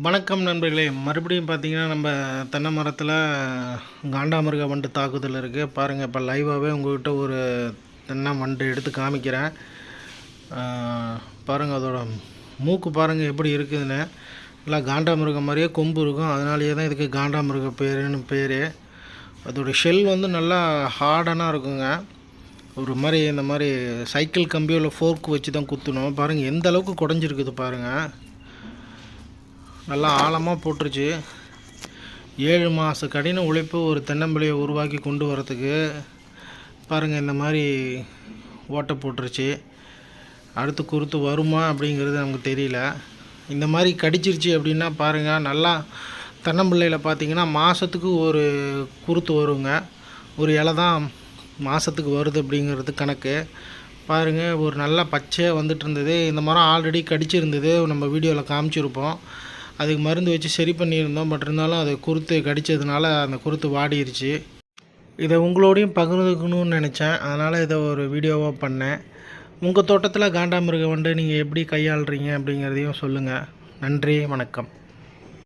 வணக்கம் நண்பர்களே. மறுபடியும் பார்த்தீங்கன்னா நம்ம தென்னை மரத்தில் காண்டாமிருக வண்டு தாக்குதல் இருக்குது பாருங்கள் இப்போ லைவாகவே உங்கள்கிட்ட ஒரு தென்னை வண்டு எடுத்து காமிக்கிறேன். பாருங்கள் அதோட மூக்கு பாருங்கள் எப்படி இருக்குதுன்னு. நல்லா காண்டாமிருகம் மாதிரியே கொம்பு இருக்கும். அதனாலேயே தான் இதுக்கு காண்டாமிருக பேருன்னு பேர். அதோட ஷெல் வந்து நல்லா ஹார்டனாக இருக்குங்க. ஒரு மாதிரி இந்த மாதிரி சைக்கிள் கம்பியோ இல்லை ஃபோர்க் வச்சு தான் குத்தணும். பாருங்கள் எந்த அளவுக்கு குடஞ்சிருக்குது பாருங்கள் நல்லா ஆழமாக போட்டுருச்சு. ஏழு மாத கடின உழைப்பு ஒரு தென்னம்பிள்ளையை உருவாக்கி கொண்டு வரத்துக்கு பாருங்கள் இந்த மாதிரி ஓட்டை போட்டுருச்சு. அடுத்து குருத்து வருமா அப்படிங்கிறது நமக்கு தெரியல. இந்த மாதிரி கடிச்சிருச்சு அப்படின்னா பாருங்கள் நல்லா தென்னம்பிள்ளையில் பார்த்தீங்கன்னா மாதத்துக்கு ஒரு குருத்து வருங்க. ஒரு இலை தான் மாதத்துக்கு வருது அப்படிங்கிறது கணக்கு. பாருங்கள் ஒரு நல்ல பச்சையாக வந்துட்டு இருந்தது. இந்த மரம் ஆல்ரெடி கடிச்சிருந்தது. நம்ம வீடியோவில் காமிச்சிருப்போம். அதுக்கு மருந்து வச்சு சரி பண்ணியிருந்தோம். பட் இருந்தாலும் அது குருத்து கடித்ததுனால அந்த குருத்து வாடிருச்சு. இதை உங்களோடையும் பகிர்ந்துக்கணும்னு நினச்சேன். அதனால் இதை ஒரு வீடியோவாக பண்ணேன். உங்கள் தோட்டத்தில் காண்டாமிருகம் வந்து நீங்கள் எப்படி கையாளுறீங்க அப்படிங்கிறதையும் சொல்லுங்கள் நன்றி வணக்கம்.